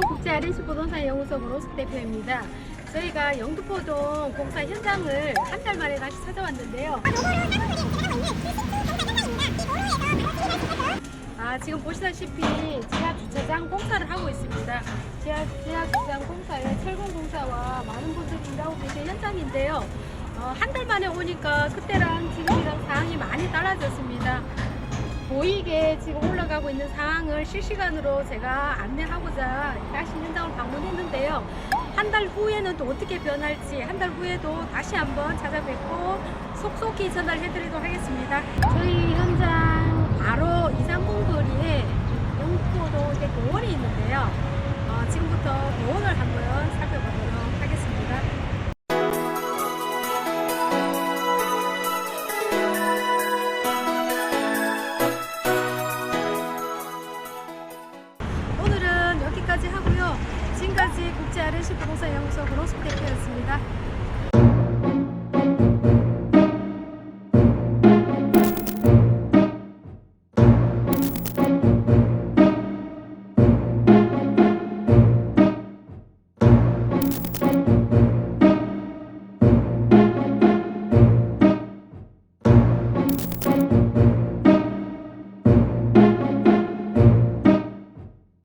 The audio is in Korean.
부동산 연구소 노숙 대표입니다. 저희가 영등포동 공사 현장을 한 달 만에 다시 찾아왔는데요. 아, 지금 보시다시피 지하 주차장 공사를 하고 있습니다. 지하, 지하 주차장 공사에 철공 공사와 많은 분들이 일하고 계신 현장인데요. 어, 한 달 만에 오니까 그때랑 지금이랑 상황이 많이 달라졌습니다. 보이게 지금 올라가고 있는 상황을 실시간으로 제가 안내하고자 다시 현장을 방문했는데요. 한 달 후에는 또 어떻게 변할지 한 달 후에도 다시 한번 찾아뵙고 속속히 전달해드리도록 하겠습니다. 저희 현장 바로 이상공 거리에 영포도 이제 공원이 있는데요. 어, 지금부터 공원을 한번 여기까지 하고요. 지금까지 국제 RNC 부동산 연구소 브로스 대표였습니다.